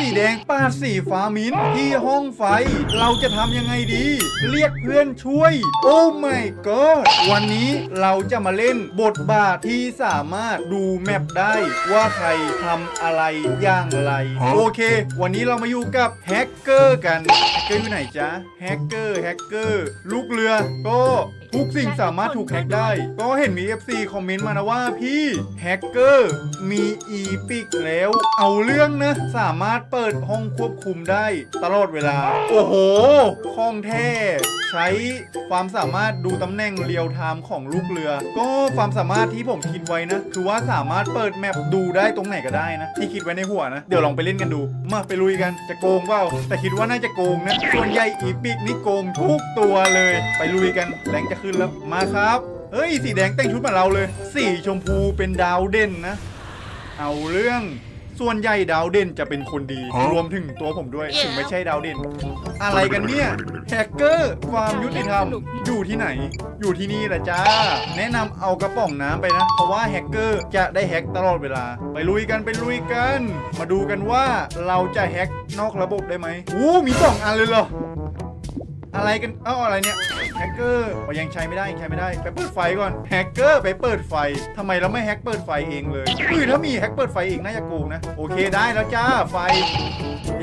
สีแดงปาดสีฟ้ามิ้นท์ที่ห้องไฟ เราจะทำยังไงดี เรียกเพื่อนช่วย โอ้ my god วันนี้เราจะมาเล่นบทบาทที่สามารถดูแมปได้ว่าใครทำอะไรอย่างไร โอเค วันนี้เรามาอยู่กับแฮกเกอร์กันแฮกเกอร์อยู่ไหนจ๊ะแฮกเกอร์แฮกเกอร์ลูกเรือก็ ทุกสิ่งสามารถถูกแฮกได้ ก็เห็นมี FC คอมเมนต์มานะว่าพี่แฮกเกอร์มีอีพิกแล้ว เอาเรื่องนะ สามารถเปิดห้องควบคุมได้ตลอดเวลา โอ้โหคล่องแท้ใช้ความสามารถดูตำแหน่งเรียลไทม์ของลูกเรือ ก็ความสามารถที่ผมคิดไว้นะ คือว่าสามารถเปิดแมปดูได้ตรงไหนก็ได้นะ ที่คิดไว้ในหัวนะ เดี๋ยวลองไปเล่นกันดู มาไปลุยกันจะโกงเปล่าแต่คิดว่าน่าจะโกงนะส่วนใหญ่อีพิกนี่โกงทุกตัวเลย ไปลุยกันแรงจะขึ้นแล้วมาครับ เฮ้ยสีแดงแต่งชุดเหมือนเราเลย สีชมพูเป็นดาวเด่นนะ เอาเรื่องส่วนใหญ่ดาวเด่นจะเป็นคนดี รวมถึงตัวผมด้วยถึงไม่ใช่ดาวเด่น อะไรกันเนี่ยแฮกเกอร์ความยุติธรรมอยู่ที่ไหน อยู่ที่นี่แหละจ้า แนะนำเอากระป๋องน้ำไปนะ เพราะว่าแฮกเกอร์จะได้แฮกตลอดเวลา ไปลุยกันไปลุยกัน มาดูกันว่าเราจะแฮกนอกระบบได้ไหมอู้มีสองอันเลยเหรอ อะไรกัน เอ้าอะไรเนี่ย แฮกเกอร์ยังใช้ไม่ได้ยังใช้ไม่ได้ ไปเปิดไฟก่อน แฮกเกอร์ไปเปิดไฟทำไมเราไม่แฮกเปิดไฟเองเลยคือถ้ามีแฮกเปิดไฟเองน่าจะโกงนะ โอเคได้แล้วจ้า ไฟ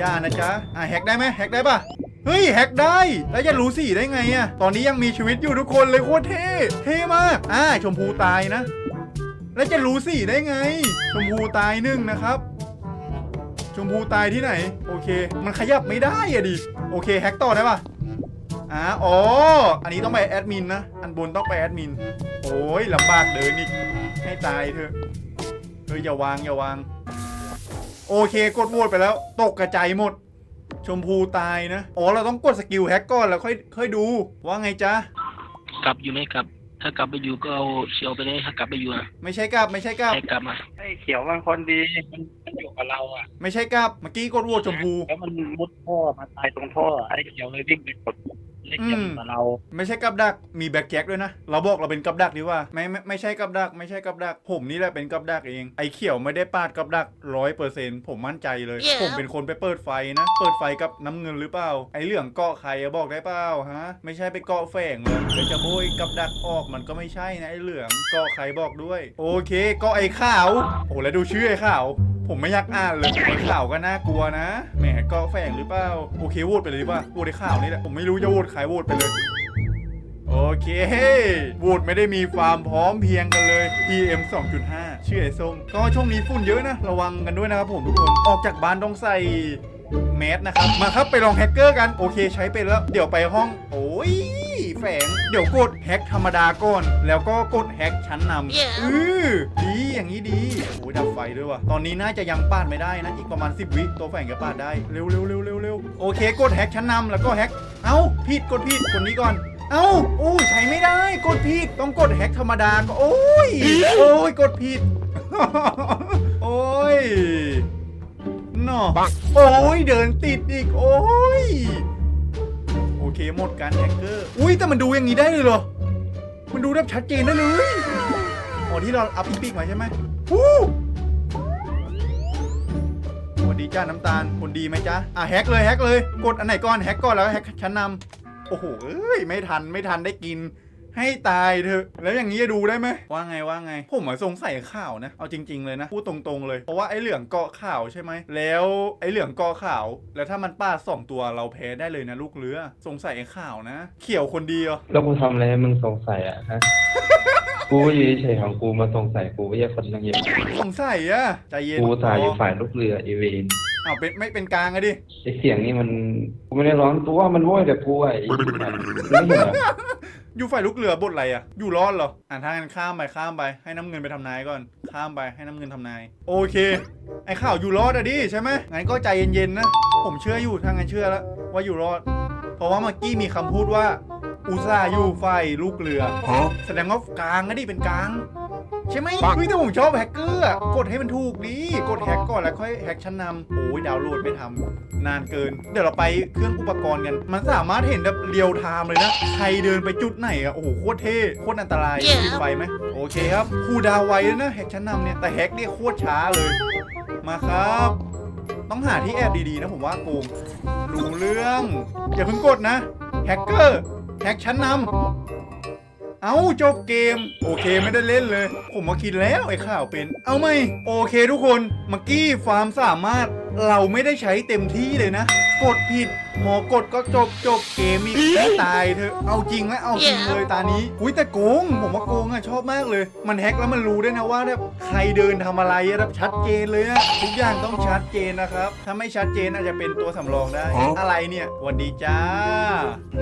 ย่านะจ๊ะ อะแฮกได้ไหมแฮกได้ปะเฮ้ยแฮกได้ แล้วจะรู้สีได้ไงอะตอนนี้ยังมีชีวิตอยู่ทุกคนเลยโคตรเท่ เท่มาก อ่าชมพูตายนะ แล้วจะรู้สีได้ไง ชมพูตายหนึ่งนะครับชมพูตายที่ไหน โอเค มันขยับไม่ได้อะดิ โอเคแฮกต่อได้ปะ อ่าอ๋อ อันนี้ต้องไปแอดมินนะ อันบนต้องไปแอดมิน โอ้ยลำบากเดินอีก ให้ตายเถอะ เฮ้ยอย่าวางอย่าวาง โอเคกดโหวตไปแล้ว ตกกระจายหมด ชมพูตายนะ อ๋อเราต้องกดสกิลแฮกก่อนแล้วค่อยค่อยดู ว่าไงจ๊ะ กลับอยู่ไหมกลับ ถ้ากลับไปอยู่ก็เอาเชียวไปเลยถ้ากลับไปอยู่นะไม่ใช่กลับ ไม่ใช่กลับ ให้กลับมาไอ้เขียวมันคนดีมันมันอยู่กับเราอะ ไม่ใช่กลับ เมื่อกี้กดโหวตชมพู แล้วมันมุดท่อมาตายตรงท่อไอ้เขียวเลยวิ่งไปกด ไอ้เขียวอยู่กับเรา ไม่ใช่กับดักมีแบ็คแจ็คด้วยนะ เราบอกเราเป็นกับดักดีว่าไม่ไม่ไม่ใช่กับดัก ไม่ใช่กับดัก ผมนี่แหละเป็นกับดักเอง ไอ้เขียวไม่ได้ปาดกับดักร้อยเปอร์เซ็นต์ผมมั่นใจเลย Yeah. ผมเป็นคนไปเปิดไฟนะ เปิดไฟกับน้ำเงินหรือเปล่า ไอ้เหลืองเกาะใครอะบอกได้เปล่าฮะ ไม่ใช่ไปเกาะแฝงเลยเดี๋ยวจะโบยกับดักออกมันก็ไม่ใช่นะไอ้เหลืองเกาะใครบอกด้วย โอเคเกาะไอ้ขาว โอ้แล้วดูชื่อไอ้ขาว ผมไม่อยากอ่านเลยข่าวก็น่ากลัวนะแหมก็แฝงหรือเปล่าโอเคโหวตไปเลยดีกว่าโหวตไอ้ข่าวนี่แหละผมไม่รู้จะโหวตใครโหวตไปเลยโอเคโหวตไม่ได้มีความพร้อมเพียงกันเลย PM 2.5 ชื่อไอ้ส้มก็ช่วงนี้ฝุ่นเยอะนะ ระวังกันด้วยนะครับผมทุกคน ออกจากบ้านต้องใส่แมสนะครับ มาครับไปลองแฮกเกอร์กัน โอเคใช้ไปแล้ว เดี๋ยวไปห้อง โอ้ย แฝง เดี๋ยวกดแฮกธรรมดาก่อน แล้วก็กดแฮกชั้นนำ Yeah. อือดีอย่างนี้ดีโอ้ยดับไฟด้วยว่ะ ตอนนี้น่าจะยังปาดไม่ได้นะ อีกประมาณ 10 วิตัวแฝงจะปาดได้ เร็วเร็วเร็วเร็วเร็วโอเค กดแฮกชั้นนำแล้วก็แฮก เอ้าผิดกดผิดคนนี้ก่อน เอ้าโอ้ยใช้ไม่ได้ กดผิดต้องกดแฮกธรรมดาก็โอ้ย โอ้ยกดผิด โอ้ย นอโอ้ยเดินติดอีก โอ้ยโอ เคหมดการแฮกเกอร์ อุ้ยแต่มันดูอย่างนี้ได้เลยเหรอ มันดูแบบชัดเจนได้เลยอ๋อที่เราอัพปีกมาใช่ไหมฮู้สวัสดีจ้าน้ำตาล คนดีไหมจ๊ะ อะแฮกเลยแฮกเลย กดอันไหนก่อนแฮกก่อนแล้วแฮกชั้นนำโอ้โห เอ้ย ไม่ทันไม่ทันได้กิน ให้ตายเถอะ แล้วอย่างนี้จะดูได้ไหมว่าไงว่าไง ผมอะสงสัยข่าวนะ เอาจริง ๆ เลยนะพูดตรงๆเลย เพราะว่าไอ้เหลืองเกาะข่าวใช่ไหม แล้วไอ้เหลืองเกาะข่าว แล้วถ้ามันป้าดสองตัวเราแพ้ได้เลยนะลูกเรือ สงสัยไอ้ข่าวนะ เขียวคนเดียว แล้วกูทำอะไรให้มึงสงสัยอะฮะ กูก็อยู่เฉยๆของกูมาสงสัยกูไม่ใช่คนตั้งเยอะสงสัยอะใจเย็นกูสายอยู่ฝ่ายลูกเรืออีเวนอ้าวเป็นไม่เป็นกลางอะดิไอเสียงนี่มันกูไม่ได้ร้อนตัวมันโว้ยแต่กูอะไอ้เหี้ยไม่เห็นเหรอ อยู่ฝ่ายลูกเรือบทอะไรอะอยู่รอดเหรอ อ่านทางกันข้ามไปข้ามไป ให้น้ำเงินไปทำนายก่อน ข้ามไปให้น้ำเงินทำนาย โอเค ไอ้ข่าวอยู่รอดอะดิใช่ไหมงั้นก็ใจเย็นๆนะ ผมเชื่ออยู่ทางงั้นเชื่อแล้วว่าอยู่รอด เพราะว่าเมื่อกี้มีคำพูดว่าอุตส่าห์อยู่ฝ่ายลูกเรือ แสดงว่ากลางอะดิเป็นกลาง ใช่ไหมเฮ้ยแต่ผมชอบแฮกเกอร์อะกดให้มันถูกดี กดแฮกก่อนแล้วค่อยแฮกชั้นนำโอ้ยดาวน์โหลดไม่ทำนานเกิน เดี๋ยวเราไปเครื่องอุปกรณ์กัน มันสามารถเห็นแบบเรียวไทม์เลยนะ ใครเดินไปจุดไหนอะโอ้โหโคตรเท่โคตรอันตราย Yeah. ปิดไฟไหมโอเคครับคูลดาวน์ไวเลยนะแฮกชั้นนำเนี่ยแต่แฮกเนี่ยโคตรช้าเลย มาครับ ต้องหาที่แอบดีๆนะผมว่าโกงรู้เรื่องอย่าเพิ่งกดนะแฮกเกอร์แฮกชั้นนำ เอาจบเกม โอเคไม่ได้เล่นเลย ผมมาคิดแล้วไอ้ข่าวเป็น เอาไหมโอเคทุกคนมักกี้ฟาร์มสามารถ เราไม่ได้ใช้เต็มที่เลยนะ กดผิดหมอกดก็จบจบเกมอีกแค่ตายเถอะเอาจริงไหมเอาจริงเลยตานี้ อุ้ยแต่โกง ผมว่าโกงอะชอบมากเลย มันแฮกแล้วมันรู้ด้วยนะว่าแบบใครเดินทำอะไรอะแบบชัดเจนเลยอะทุกอย่างต้องชัดเจนนะครับ ถ้าไม่ชัดเจนอาจจะเป็นตัวสำรองได้ อะไรเนี่ยหวันดีจ้า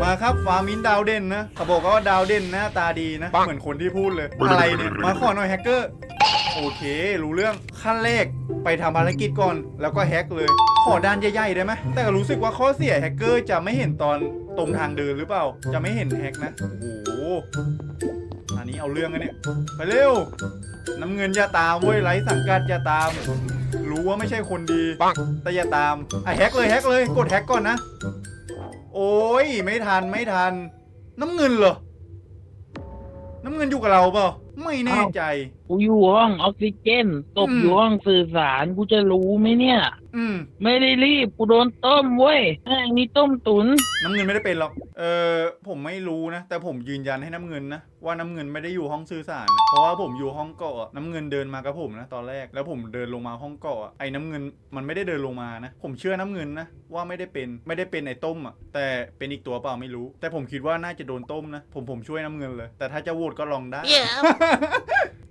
มาครับฟาร์มินดาวเด่นนะเขาบอกว่าดาวเด่นหน้าตาดีนะ เหมือนคนที่พูดเลย อะไรเนี่ย มาขอหน่อยแฮกเกอร์ โอเค รู้เรื่องขั้นแรกไปทำภารกิจก่อน แล้วก็แฮกเลย ขอด้านใหญ่ๆได้ไหมแต่ก็รู้สึกว่าข้อเสียแฮกเกอร์จะไม่เห็นตอนตรงทางเดินหรือเปล่า จะไม่เห็นแฮกนะ โอ้โหอันนี้เอาเรื่องกันเนี่ย ไปเร็ว น้ำเงินอย่าตามเว้ยไรสังกัดอย่าตาม รู้ว่าไม่ใช่คนดี แต่อย่าตามไอะแฮกเลยแฮกเลย กดแฮกก่อนนะ โอ้ยไม่ทันไม่ทัน น้ำเงินเหรอ น้ำเงินอยู่กับเราเปล่า ไม่แน่ใจ กูอยู่ห้องออกซิเจนตบอืม อยู่ห้องสื่อสารกูจะรู้ไหมเนี่ย อืม ไม่ได้รีบกูโดนต้มเว้ยแม่งนี่ต้มตุนน้ำเงินไม่ได้เป็นหรอก เออผมไม่รู้นะ แต่ผมยืนยันให้น้ำเงินนะ ว่าน้ำเงินไม่ได้อยู่ห้องสื่อสารนะเพราะว่าผมอยู่ห้องเกาะอะน้ำเงินเดินมากับผมนะตอนแรก แล้วผมเดินลงมาห้องเกาะอะไอ้น้ำเงินมันไม่ได้เดินลงมานะ ผมเชื่อน้ำเงินนะว่าไม่ได้เป็นไม่ได้เป็นไอ้ต้มอะ แต่เป็นอีกตัวเปล่าไม่รู้ แต่ผมคิดว่าน่าจะโดนต้มนะ ผมผมช่วยน้ำเงินเลย แต่ถ้าจะโหวตก็ลองได้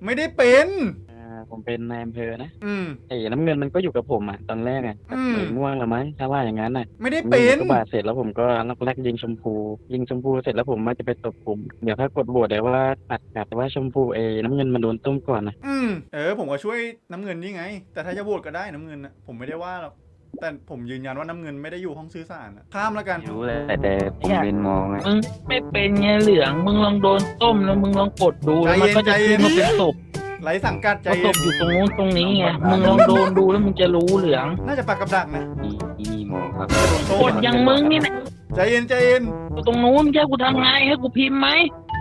ไม่ได้เป็น อ่าผมเป็นนายอำเภอนะอืม ไอ้น้ำเงินมันก็อยู่กับผมอะตอนแรกอะอืม เหมือนม่วงละมั้งถ้าว่าอย่างนั้นน่ะไม่ได้เป็นก็บาดเสร็จแล้วผมก็ลักแรกยิงชมพู ยิงชมพูเสร็จแล้วผมมาจะไปตบกลุ่มเดี๋ยวถ้ากดโหวตได้ว่าตัดกัดว่าชมพูเอน้ำเงินมันโดนต้มก่อนนะอืม เออ ผมก็ช่วยน้ำเงินนี่ไง แต่ถ้าจะโหวตก็ได้น้ำเงินนะผมไม่ได้ว่าหรอก แต่ผมยืนยันว่าน้ำเงินไม่ได้อยู่ห้องซื้อสารนะข้ามแล้วกัน รู้เลยแต่ผมเป็นมองอะมึงไม่เป็นไงเหลือง มึงลองโดนต้มแล้วมึงลองกดดูแล้วมันก็จะใจเย็ขึ้นนมาเป็นศพไร้สังกัดใจว่าศเย็พนอยู่ตรงนู้นตรงนี้ไงมึงลองโดนดูแล้วมึงจะรู้เหลือง น่าจะปากกับดักนะมีมีมองครับจะโดนโซ่กดอย่างมึงนี่นะใจเย็นใจเย็นอยู่ตรงนู้นแค่กูทำไงให้กูพิมพ์ไหม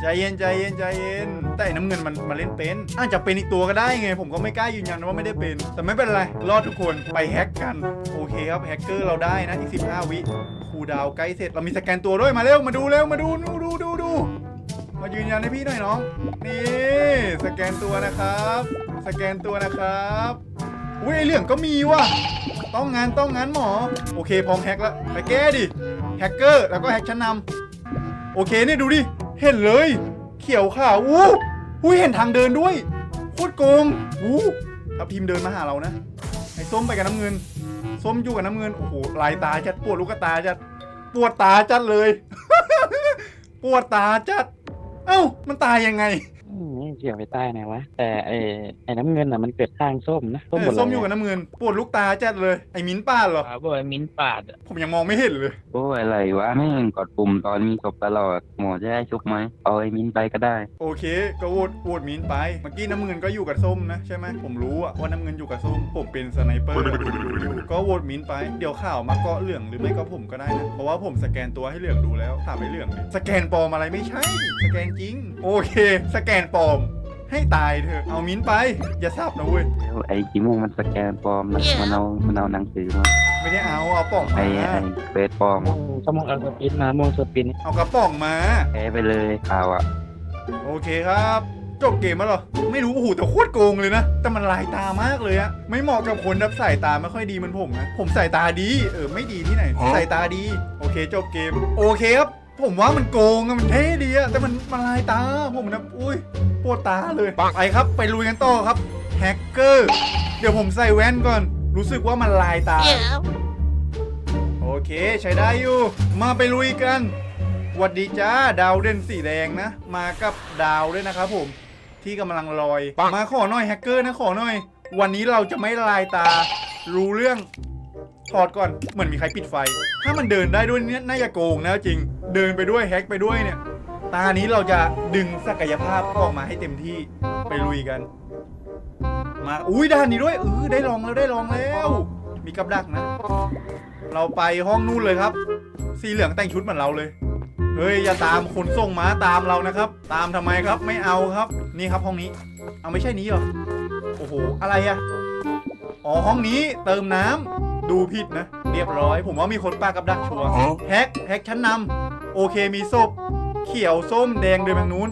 ใจเย็นใจเย็นใจเย็น แต่ไอ้น้ำเงินมันมาเล่นเป็นอาจจะเป็นอีกตัวก็ได้ไง ผมก็ไม่กล้ายืนยันว่าไม่ได้เป็น แต่ไม่เป็นไร รอดทุกคนไปแฮกกัน โอเคครับแฮกเกอร์เราได้นะอีก 15 วิครูดาวใกล้เสร็จ เรามีสแกนตัวด้วยมาเร็วมาดูเร็วมาดูดูดูดูดูมายืนยันให้พี่หน่อยน้อง นี่ สแกนตัวนะครับ สแกนตัวนะครับอุ้ยไอเหลืองก็มีว่ะต้องงานต้องงานหมอ โอเคพร้อมแฮกแล้วไปแก้ดิแฮกเกอร์แล้วก็แฮกชั้นนำโอเคเนี่ยดูดิ เห็นเลย เขียวค่ะอู้อุ้ยเห็นทางเดินด้วยโคตรโกงอู้ท้าพิมเดินมาหาเรานะ ไอ้ส้มไปกับน้ำเงิน ส้มอยู่กับน้ำเงิน โอ้โห ลายตาจัดปวดลูกตาจัด ปวดตาจัดเลย ปวดตาจัด เอ้า มันตายยังไง เกี่ยวไปใต้ไหนวะ แต่ไอ้ไอ้น้ำเงินอะมันเกิดข้างส้มนะเอหมอดเลส้มอยู่กับน้ำเงินปวดลูกตาจัดเลยไอ้มิ้นป้าเหรอป่าบ่อยมิ้นปาดอะผมยังมองไม่เห็นเลย โอ้อะไรวะแม่งกดปุ่มตอนมีศพตลอด หมอจะได้ชุบไหมเอาไอ้มินไปก็ได้ โอเค ก็โหวตโหวตมิ้นไป เมื่อกี้น้ำเงินก็อยู่กับส้มนะใช่ไหมผมรู้อะว่าน้ำเงินอยู่กับส้ม ผมเป็นสไนเปอร์ผมรู้อยู่ก็โหวตมิ้นไป เดี๋ยวข่าวมาเกาะเหลืองหรือไม่ก็ผมก็ได้นะเพราะว่าผมสแกนตัวให้เหลืองดูแล้วถามไอ้เหลืองดิสแกนปลอมอะไรไม่ใช่ สแกนจริง โอเค สแกนปลอม ให้ตายเถอะ เอามิ้นไป อย่าซับนะเว้ย แล้วไอ้กิโมงมันสแกนปลอมนะมันเอามันเอาหนังสือมาไม่ได้เอาเอาป่องไอ้มาไอ้เฟซปลอมชั่วโมงเอาสปินมาโมงสปินเอากระป๋องมา แพ้ไปเลยข่าวอะโอเคครับ จบเกมแล้วเหรอ ไม่รู้โอ้โหแต่โคตรโกงเลยนะ แต่มันลายตามากเลยอะไม่เหมาะกับคนแบบสายตาไม่ค่อยดีเหมือนผมนะ ผมสายตาดี เออไม่ดีที่ไหนสายตาดี โอเค จบเกม โอเคครับ ผมว่ามันโกงอะมันเท่ดีอะแต่มันมันลายตาผมนะอุ้ยปวดตาเลยไปครับ ไปลุยกันต่อครับแฮกเกอร์เดี๋ยวผมใส่แว่นก่อน รู้สึกว่ามันลายตา โอเคใช้ได้อยู่ มาไปลุยกันหวัดดีจ้าดาวเด่นสีแดงนะ มากับดาวด้วยนะครับผมที่กำลังลอย มาขอหน่อยแฮกเกอร์นะขอหน่อย วันนี้เราจะไม่ลายตา รู้เรื่อง ถอดก่อน เหมือนมีใครปิดไฟ ถ้ามันเดินได้ด้วยเนี่ยน่าจะโกงนะจริง เดินไปด้วยแฮกไปด้วยเนี่ย ตานี้เราจะดึงศักยภาพออกมาให้เต็มที่ไปลุยกัน มาอุ้ยด้านนี้ด้วยเออได้ลองแล้วได้ลองแล้ว มีกับดักนะ เราไปห้องนู่นเลยครับ สีเหลืองแต่งชุดเหมือนเราเลยเฮ้ยอย่าตามคนส่งม้าตามเรานะครับ ตามทำไมครับไม่เอาครับ นี่ครับห้องนี้ เอาไม่ใช่นี้หรอโอ้โหอะไรอะอ๋อห้องนี้เติมน้ำ ดูผิดนะ เรียบร้อย ผมว่ามีคนปากับดักชัวร์แฮกแฮกชั้นนำโอเคมีศพเขียวส้มแดงเดินทางนู้น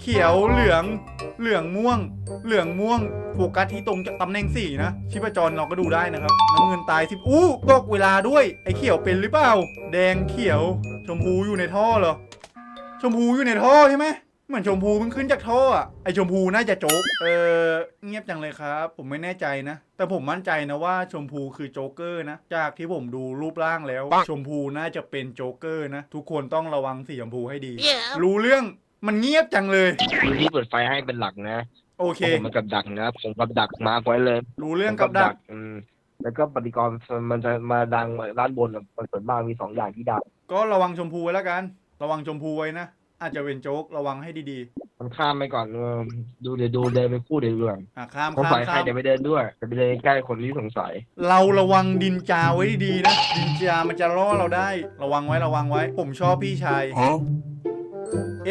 เขียวเหลือง เหลืองม่วง เหลืองม่วงโฟกัสที่ตรงตำแหน่งสี่นะชีพจรเราก็ดูได้นะครับน้ำเงินตายสิบอู้บอกเวลาด้วย ไอ้เขียวเป็นหรือเปล่า แดงเขียว ชมพูอยู่ในท่อเหรอ ชมพูอยู่ในท่อใช่ไหม เหมือนชมพูเพิ่งขึ้นจากท่ออะไอชมพูน่าจะโจ๊ก เออเงียบจังเลยครับ ผมไม่แน่ใจนะ แต่ผมมั่นใจนะว่าชมพูคือโจ๊กเกอร์นะ จากที่ผมดูรูปร่างแล้ว ชมพูน่าจะเป็นโจ๊กเกอร์นะ ทุกคนต้องระวังสีชมพูให้ดี รู้เรื่องมันเงียบจังเลยพื้นที่เปิดไฟให้เป็นหลักนะโอเค ผมมันกับดักนะผมกับดักมาไว้เลยรู้เรื่องกับดัก อืมแล้วก็ปฏิกรณ์มันจะมาดังด้านบนอะมันส่วนมากมีสองอย่างที่ดังก็ระวังชมพูไว้แล้วกัน ระวังชมพูไว้นะ อาจจะเป็นโจ๊กระวังให้ดีมันข้ามไปก่อนเออดูเดี๋ยวดูเดินไปคู่เดี๋ยวเรื่องๆอะข้ามผมข้ามใส่ใครข้ามเดี๋ยวไปเดินด้วยจะไปเดินใกล้คนที่สงสัย เราระวังดินจาไว้ดีๆนะดินจามันจะล่อเราได้ ระวังไว้ระวังไว้ ผมชอบพี่ชาย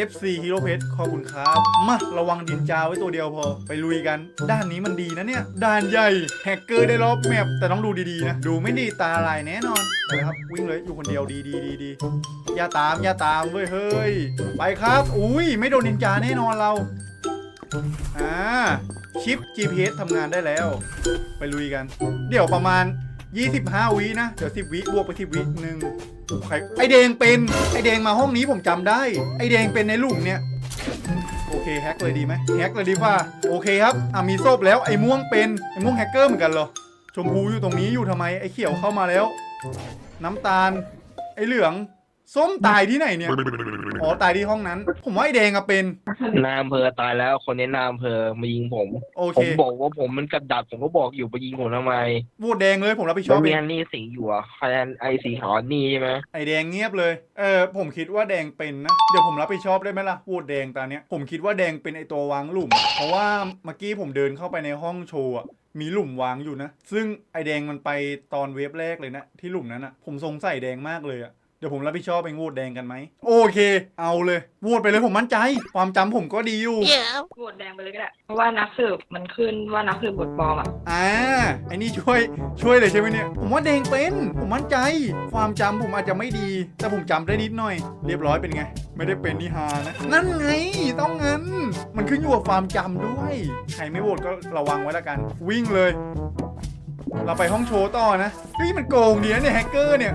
FC ฮีโร่เพชรขอบคุณครับ มาระวังดินจาไว้ตัวเดียวพอ ไปลุยกัน ด้านนี้มันดีนะเนี่ยด้านใหญ่ แฮกเกอร์ได้รอบแมปแต่ต้องดูดีๆนะ ดูไม่ดีตาลายแน่นอนไปครับ วิ่งเลยอยู่คนเดียวดีดีดีดีอย่าตามอย่าตามเว้ยเฮ้ย ไปครับ อุ้ยไม่โดนดินจาแน่นอนเรา อ่าชิป GPS ทำงานได้แล้ว ไปลุยกัน เดี๋ยวประมาณ 25วินะ เดี๋ยว10วิบวกไปสิบวิหนึ่งอุ๊ยใครไอแดงเป็น ไอแดงมาห้องนี้ผมจำได้ ไอแดงเป็นในลุมเนี่ย โอเคแฮกเลยดีไหมแฮกเลยดีป่ะโอเคครับ อะมีโซบแล้ว ไอม่วงเป็น ไอม่วงแฮกเกอร์เหมือนกันเหรอ ชมพูอยู่ตรงนี้อยู่ทำไม ไอเขียวเข้ามาแล้ว น้ำตาล ไอเหลือง ส้มตายที่ไหนเนี่ย อ๋อตายที่ห้องนั้น ผมว่าไอแดงอะเป็น นายอำเภอตายแล้วคนนี้นายอำเภอมายิงผม โอผเคมบอกว่าผมมันกับดักผมก็บอกอยู่ไปยิงผมทำไมโหวตแดงเลยผมรับผิดชแล้อวบมีเองอันนี้สีอยู่อะใครอันไอสีขาวอันนี่ใช่ไหมไอแดงเงียบเลย เออผมคิดว่าแดงเป็นนะ เดี๋ยวผมรับผิดชอบได้ไหมล่ะโหวตแดงตอนเนี้ย ผมคิดว่าแดงเป็นไอตัววางหลุม เพราะว่าเมื่อกี้ผมเดินเข้าไปในห้องโชว์อะมีหลุมวางอยู่นะ ซึ่งไอแดงมันไปตอนเวฟแรกเลยนะที่หลุมนั้นอะผมสงสัยแดงมากเลยอะ เดี๋ยวผมรับผิดชอบเองโหวตแดงกันไหม โอเค เอาเลยโหวตไปเลยผมมั่นใจ ความจำผมก็ดีอยู่ โหวตแดงไปเลยก็ได้ เพราะว่านักสืบมันขึ้นว่านักสืบบทปลอมอะ อ่าไอ้นี่ช่วยช่วยเลยใช่ไหมเนี่ย ผมว่าแดงเป็น ผมมั่นใจ ความจำผมอาจจะไม่ดี แต่ผมจำได้นิดหน่อย เรียบร้อยเป็นไง ไม่ได้เป็นนิฮานะ นั่นไง ต้องงั้นมันขึ้นอยู่กับความจำด้วย ใครไม่โหวตก็ระวังไว้ละกัน วิ่งเลย เราไปห้องโชว์ต่อนะ เฮ้ยมันโกงดีนะเนี่ยแฮกเกอร์เนี่ย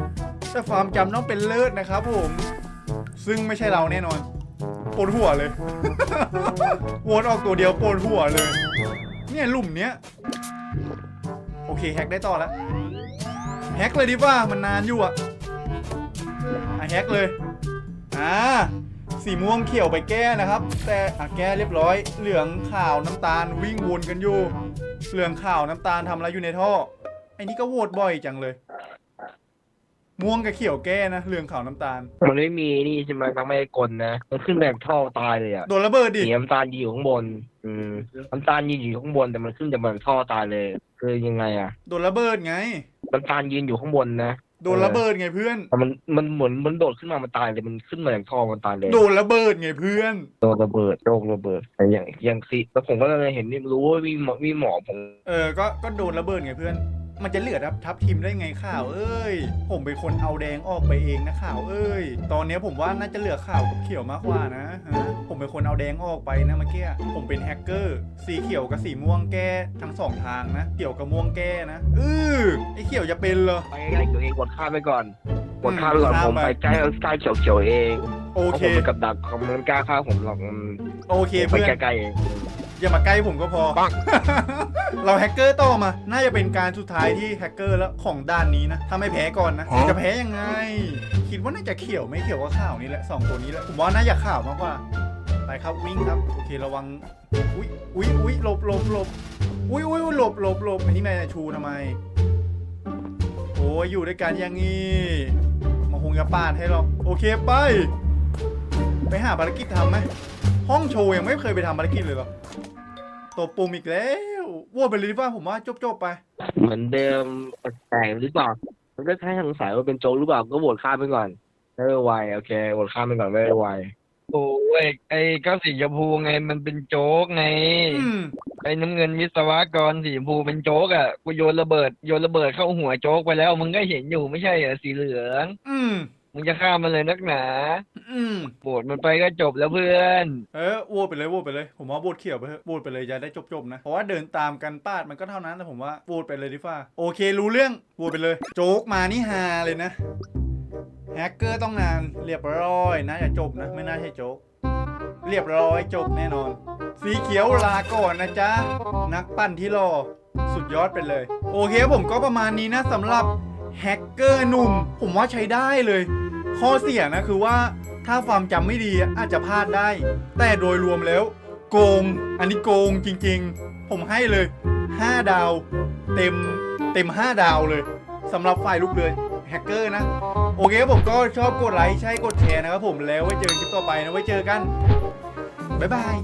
แต่ความจำต้องเป็นเลิศนะครับผม ซึ่งไม่ใช่เราแน่นอนปวดหัวเลยโหวตออกตัวเดียวปวดหัวเลย เนี่ยหลุมเนี้ย โอเคแฮกได้ต่อแล้วแฮกเลยดีว่ามันนานอยู่อะอะแฮกเลย อ่า สีม่วงเขียวไปแก้นะครับ แต่อะแก้เรียบร้อย เหลืองขาวน้ำตาลวิ่งวนกันอยู่ เหลืองขาวน้ำตาลทำอะไรอยู่ในท่อ ไอ้นี่ก็โหวตบ่อยจังเลย ม่วงกับเขียวแก้นะเหลืองขาวน้ำตาล มันไม่มีนี่ใช่ไหมทั้งไม่กลนะ มันขึ้นแบบท่อตายเลยอะโดนระเบิดดิ สีน้ำตาลยืนอยู่ข้างบน อืมน้ำตาลยืนอยู่ข้างบนแต่มันขึ้นจากแบบท่อตายเลย คือยังไงอะโดนระเบิดไง น้ำตาลยืนอยู่ข้างบนนะโดนระเบิดไงเพื่อน แต่มันมันเหมือนมันโดดขึ้นมามันตายเลยมันขึ้นมาจากท่อมันตายเลย โดนระเบิดไงเพื่อน โดนระเบิดโรคระเบิดแต่อย่างอย่างสิแล้วผมก็เลยเห็นนี่รู้ว่ามีหมอมีหมอผม เออ ก็ก็โดนระเบิดไงเพื่อน มันจะเหลือทับทับทีมได้ไงข่าวเอ้ย ผมเป็นคนเอาแดงออกไปเองนะข่าวเอ้ย ตอนเนี้ยผมว่าน่าจะเหลือข่าวกับเขียวมากกว่านะฮะผมเป็นคนเอาแดงออกไปนะเมื่อกี้ผมเป็นแฮกเกอร์สีเขียวกับสีม่วงแก้ทั้งสองทางนะเขียวกับม่วงแก้นะเออไอเขียวจะเป็นเหรอไปใกล้ตัวเองกดข้ามไปก่อนกดข้ามไปก่อนข้ามผมไปไปใกล้ใกล้เขียวๆเองโอเพราะเคผมเป็นกับดักเขามันกล้าฆ่าผมหรอกมันโอเคผมไปเพื่อนใกล้ๆเอง อย่ามาใกล้ผมก็พอ เราแฮกเกอร์ต่อมา น่าจะเป็นการสุดท้ายที่แฮกเกอร์แล้วของด้านนี้นะ ถ้าไม่แพ้ก่อนนะ จะแพ้ยังไง คิดว่าน่าจะเขียวไม่เขียวก็ข่าวนี่แหละสองตัวนี้แหละ ผมว่าน่าจะข่าวมากกว่า ไปครับวิ่งครับ โอเคระวัง อุ้ยอุ้ยอุ้ยหลบหลบหลบอุ้ยอุ้ยหลบหลบหลบอันนี้แม่ชูทำไม โอ้ยอยู่ด้วยกันอย่างงี้มาคงจะปาดให้หรอกโอเคไป ไปหาภารกิจทำไหม ห้องโชว์ยังไม่เคยไปทำภารกิจเลยเหรอตัวปุ่มอีกแล้วโว้ไปเลยดีกว่าผมว่าจบๆไป เหมือนเดิมแปลกๆหรือเปล่ามันก็แค่สงสัยว่าเป็นโจรหรือเปล่าก็โหวตข้ามไปก่อนไม่ไวโอเคโหวตข้ามไปก่อนไม่ไวโอ้ไอ้ไอ้ก็สีชมพูไงมันเป็นโจ๊กไง อืม ไอ้น้ำเงินวิศวกรสีชมพูเป็นโจ๊กอะกูโยนระเบิดโยนระเบิดเข้าหัวโจ๊กไปแล้วมึงก็เห็นอยู่ไม่ใช่เหรอสีเหลือง อืม มึงจะฆ่ามันเลยนักหนาอืมโบดมันไปก็จบแล้วเพื่อน เออโหวตไปเลยโหวตไปเลย ผมว่าโหวตเขียวไปเถอะโหวตไปเลยจะได้จบๆนะ เพราะว่าเดินตามกันปาดมันก็เท่านั้นแต่ผมว่าโหวตไปเลยดีฟ้า โอเครู้เรื่องโหวตไปเลย โจ๊กมานี่ฮาเลยนะ แฮกเกอร์ต้องนานเรียบร้อยนะอย่าจบนะ ไม่น่าใช่โจ๊ก เรียบร้อยจบแน่นอน สีเขียวลาก่อนนะจ๊ะ นักปั้นที่รอ สุดยอดไปเลย โอเคผมก็ประมาณนี้นะสำหรับแฮกเกอร์หนุ่ม ผมว่าใช้ได้เลย ข้อเสียนะคือว่าถ้าความจำไม่ดีอาจจะพลาดได้ แต่โดยรวมแล้ว โกง อันนี้โกงจริงๆ ผมให้เลย 5 ดาว เต็มเต็ม 5 ดาวเลยสำหรับไฟลูกเรือแฮกเกอร์นะ โอเคผมก็ชอบกดไลค์ใช่กดแชร์นะครับผมแล้วไว้เจอกันคลิปต่อไปนะไว้เจอกัน บ๊ายบาย